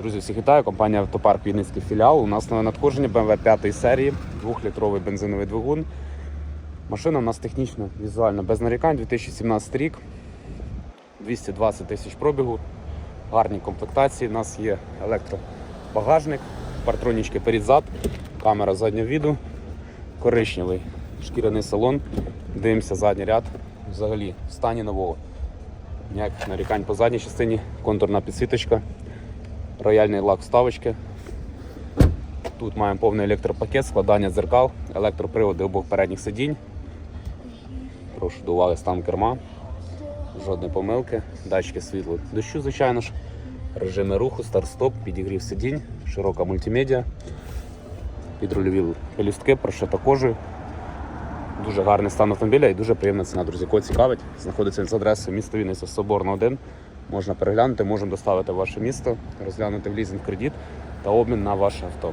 Друзі, всіх вітаю. Компанія Автопарк Вінницький філіал. У нас нове надходження BMW 5 серії, 2-літровий бензиновий двигун. Машина у нас технічно, візуально без нарікань, 2017 рік, 220 тисяч пробігу, гарні комплектації. У нас є електробагажник, партронічки перед-зад, камера заднього віду, коричневий шкіряний салон. Дивимося задній ряд. Взагалі в стані нового. Ніяких нарікань по задній частині, контурна підсвіточка, рояльний лак вставочки. Тут маємо повний електропакет, складання дзеркал, електроприводи обох передніх сидінь. Прошу до уваги стан керма. Жодної помилки, датчики світлу дощу, звичайно ж, режими руху, старт-стоп, підігрів сидінь, широка мультимедіа, підрульові пелюстки, прошита кожею. Дуже гарний стан автомобіля і дуже приємна ціна, друзі. Кого цікавить, знаходиться з адресою місто Вінниця Соборна 1. Можна переглянути, можемо доставити в ваше місто, розглянути в лізинг кредит та обмін на ваше авто.